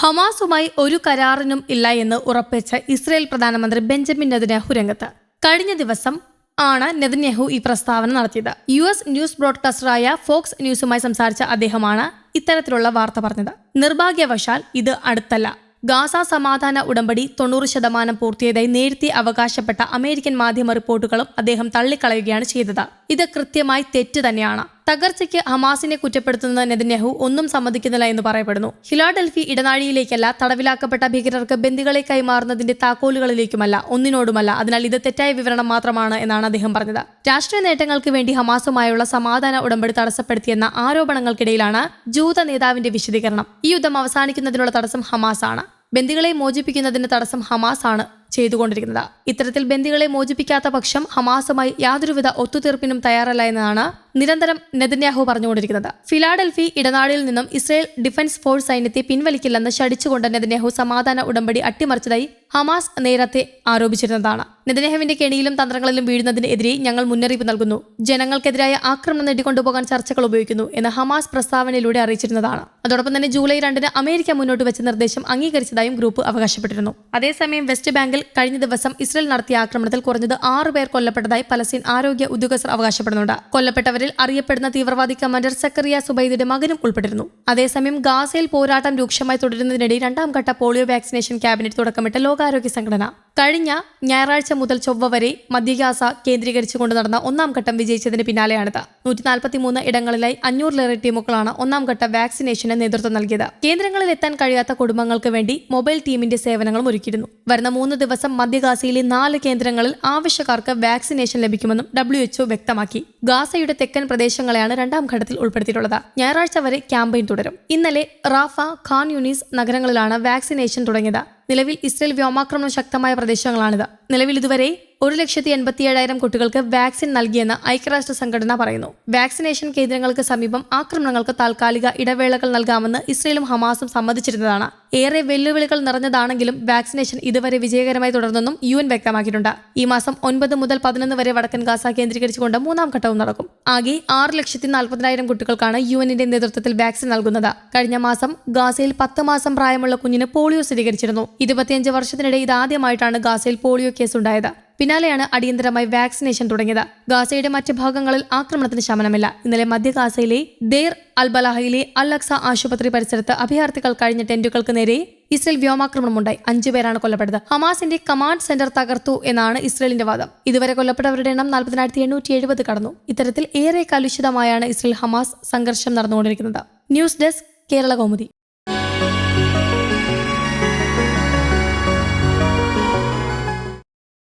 ഹമാസുമായി ഒരു കരാറിനും ഇല്ല എന്ന് ഉറപ്പിച്ച ഇസ്രയേൽ പ്രധാനമന്ത്രി ബെഞ്ചമിൻ നെതന്യാഹു രംഗത്ത്. കഴിഞ്ഞ ദിവസം ആണ് നെതന്യാഹു ഈ പ്രസ്താവന നടത്തിയത്. യു എസ് ന്യൂസ് ബ്രോഡ്കാസ്റ്ററായ ഫോക്സ് ന്യൂസുമായി സംസാരിച്ച അദ്ദേഹമാണ് ഇത്തരത്തിലുള്ള വാർത്ത പറഞ്ഞത്. നിർഭാഗ്യവശാൽ ഇത് അടുത്തല്ല. ഗാസ സമാധാന ഉടമ്പടി തൊണ്ണൂറ് ശതമാനം പൂർത്തിയതായി നേരത്തെ അവകാശപ്പെട്ട അമേരിക്കൻ മാധ്യമ റിപ്പോർട്ടുകളും അദ്ദേഹം തള്ളിക്കളയുകയാണ് ചെയ്തത്. ഇത് കൃത്യമായി തെറ്റ് തന്നെയാണ്. തകർച്ചയ്ക്ക് ഹമാസിനെ കുറ്റപ്പെടുത്തുന്ന നെതന്യാഹു ഒന്നും സമ്മതിക്കുന്നില്ല എന്ന് പറയപ്പെടുന്നു. ഹിലാഡൽഫി ഇടനാഴിയിലേക്കല്ല തടവിലാക്കപ്പെട്ട ഭീകരർക്ക് ബന്ദികളെ കൈമാറുന്നതിന്റെ താക്കോലുകളിലേക്കുമല്ല ഒന്നിനോടുമല്ല. അതിനാൽ ഇത് തെറ്റായ വിവരണം മാത്രമാണ് എന്നാണ് അദ്ദേഹം പറഞ്ഞത്. രാഷ്ട്രീയ നേട്ടങ്ങൾക്ക് വേണ്ടി ഹമാസുമായുള്ള സമാധാന ഉടമ്പടി തടസ്സപ്പെടുത്തിയെന്ന ആരോപണങ്ങൾക്കിടയിലാണ് ജൂത നേതാവിന്റെ വിശദീകരണം. ഈ യുദ്ധം അവസാനിക്കുന്നതിനുള്ള തടസ്സം ഹമാസാണ്. ബന്ദികളെ മോചിപ്പിക്കുന്നതിന് തടസ്സം ഹമാസാണ്. ചെയ്തുകൊണ്ടിരിക്കുന്നത്. ഇത്തരത്തിൽ ബന്ദികളെ മോചിപ്പിക്കാത്ത പക്ഷം ഹമാസുമായി യാതൊരുവിധ ഒത്തുതീർപ്പിനും തയ്യാറല്ല എന്നതാണ് നിരന്തരം നെതന്യാഹു പറഞ്ഞുകൊണ്ടിരിക്കുന്നത്. ഫിലാഡൽഫി ഇടനാടിൽ നിന്നും ഇസ്രയേൽ ഡിഫൻസ് ഫോഴ്സ് സൈന്യത്തെ പിൻവലിക്കില്ലെന്ന് ശടിച്ചുകൊണ്ട് നെതന്യാഹു സമാധാന ഉടമ്പടി അട്ടിമറിച്ചതായി ഹമാസ് നേരത്തെ ആരോപിച്ചിരുന്നതാണ്. നെതന്യാഹുവിന്റെ കെണിയിലും തന്ത്രങ്ങളിലും വീഴുന്നതിനെതിരെ ഞങ്ങൾ മുന്നറിയിപ്പ് നൽകുന്നു. ജനങ്ങൾക്കെതിരായ ആക്രമണം നേടിക്കൊണ്ടുപോകാൻ ചർച്ചകൾ ഉപയോഗിക്കുന്നു എന്ന് ഹമാസ് പ്രസ്താവനയിലൂടെ അറിയിച്ചിരുന്നതാണ്. അതോടൊപ്പം തന്നെ ജൂലൈ രണ്ടിന് അമേരിക്ക മുന്നോട്ട് വെച്ച നിർദ്ദേശം അംഗീകരിച്ചതായും ഗ്രൂപ്പ് അവകാശപ്പെട്ടിരുന്നു. അതേസമയം വെസ്റ്റ് ബാങ്കിൽ കഴിഞ്ഞ ദിവസം ഇസ്രയേൽ നടത്തിയ ആക്രമണത്തിൽ കുറഞ്ഞത് ആറ് പേർ കൊല്ലപ്പെട്ടതായി പലസ്തീൻ ആരോഗ്യ ഉദ്യോഗസ്ഥർ അവകാശപ്പെടുന്നുണ്ട്. കൊല്ലപ്പെട്ടവരിൽ അറിയപ്പെടുന്ന തീവ്രവാദി കമാൻഡർ സക്കറിയ സുബൈദിയുടെ മകനും ഉൾപ്പെട്ടിരുന്നു. അതേസമയം ഗാസയിൽ പോരാട്ടം രൂക്ഷമായി തുടരുന്നതിനിടെ രണ്ടാം ഘട്ട പോളിയോ വാക്സിനേഷൻ ക്യാബിനറ്റ് തുടക്കമിട്ട ലോകാരോഗ്യ സംഘടന. കഴിഞ്ഞ ഞായറാഴ്ച മുതൽ ചൊവ്വ വരെ മധ്യഗാസ കേന്ദ്രീകരിച്ചുകൊണ്ട് നടന്ന ഒന്നാം ഘട്ടം വിജയിച്ചതിന് പിന്നാലെയാണിത്. നൂറ്റി നാൽപ്പത്തിമൂന്ന് ഇടങ്ങളിലായി അഞ്ഞൂറിലേറെ ടീമുകളാണ് ഒന്നാം ഘട്ട വാക്സിനേഷന് നേതൃത്വം നൽകിയത്. കേന്ദ്രങ്ങളിൽ എത്താൻ കഴിയാത്ത കുടുംബങ്ങൾക്ക് വേണ്ടി മൊബൈൽ ടീമിന്റെ സേവനങ്ങളും ഒരുക്കിയിരുന്നു. വരുന്ന മൂന്ന് ദിവസം മധ്യഗാസയിലെ നാല് കേന്ദ്രങ്ങളിൽ ആവശ്യക്കാർക്ക് വാക്സിനേഷൻ ലഭിക്കുമെന്നും ഡബ്ല്യു വ്യക്തമാക്കി. ഗാസയുടെ തെക്കൻ പ്രദേശങ്ങളെയാണ് രണ്ടാം ഘട്ടത്തിൽ ഉൾപ്പെടുത്തിയിട്ടുള്ളത്. ഞായറാഴ്ച വരെ ക്യാമ്പയിൻ തുടരും. ഇന്നലെ റാഫ ഖാൻ യൂണീസ് നഗരങ്ങളിലാണ് വാക്സിനേഷൻ തുടങ്ങിയത്. നിലവിൽ ഇസ്രയേൽ വ്യോമാക്രമണം ശക്തമായ പ്രദേശങ്ങളാണിത്. നിലവിൽ ഇതുവരെ ഒരു ലക്ഷത്തി എൺപത്തി ഏഴായിരം കുട്ടികൾക്ക് വാക്സിൻ നൽകിയെന്ന് ഐക്യരാഷ്ട്ര സംഘടന പറയുന്നു. വാക്സിനേഷൻ കേന്ദ്രങ്ങൾക്ക് സമീപം ആക്രമണങ്ങൾക്ക് താൽക്കാലിക ഇടവേളകൾ നൽകാമെന്ന് ഇസ്രയേലും ഹമാസും സമ്മതിച്ചിരുന്നതാണ്. ഏറെ വെല്ലുവിളികൾ നിറഞ്ഞതാണെങ്കിലും വാക്സിനേഷൻ ഇതുവരെ വിജയകരമായി തുടർന്നെന്നും യു എൻ വ്യക്തമാക്കിയിട്ടുണ്ട്. ഈ മാസം ഒൻപത് മുതൽ പതിനൊന്ന് വരെ വടക്കൻ ഗാസ കേന്ദ്രീകരിച്ചുകൊണ്ട് മൂന്നാം ഘട്ടവും നടക്കും. ആകെ ആറ് ലക്ഷത്തി നാൽപ്പതിനായിരം കുട്ടികൾക്കാണ് യു എന്നിന്റെ നേതൃത്വത്തിൽ വാക്സിൻ നൽകുന്നത്. കഴിഞ്ഞ മാസം ഗാസയിൽ പത്ത് മാസം പ്രായമുള്ള കുഞ്ഞിന് പോളിയോ സ്ഥിരീകരിച്ചിരുന്നു. ഇരുപത്തിയഞ്ച് വർഷത്തിനിടെ ഇതാദ്യമായിട്ടാണ് ഗാസയിൽ പോളിയോ കേസ് ഉണ്ടായത് പിന്നാലെയാണ് അടിയന്തരമായി വാക്സിനേഷൻ തുടങ്ങിയത്. ഗാസയുടെ മറ്റ് ഭാഗങ്ങളിൽ ആക്രമണത്തിന് ശമനമില്ല. ഇന്നലെ മധ്യ ഗാസയിലെ ദേർ അൽബലാഹയിലെ അൽ അക്സ ആശുപത്രി പരിസരത്ത് അഭയാർത്ഥികൾ കഴിഞ്ഞ ടെന്റുകൾക്ക് നേരെ ഇസ്രയേൽ വ്യോമാക്രമണമുണ്ടായി. അഞ്ചു പേരാണ് കൊല്ലപ്പെട്ടത്. ഹമാസിന്റെ കമാൻഡ് സെന്റർ തകർത്തു എന്നാണ് ഇസ്രയേലിന്റെ വാദം. ഇതുവരെ കൊല്ലപ്പെട്ടവരുടെ എണ്ണം നാൽപ്പതിനായിരത്തി എണ്ണൂറ്റി എഴുപത് കടന്നു. ഇത്തരത്തിൽ ഏറെ കലുഷിതമായാണ് ഇസ്രയേൽ ഹമാസ് സംഘർഷം നടന്നുകൊണ്ടിരിക്കുന്നത്. News desk Kerala Kaumudi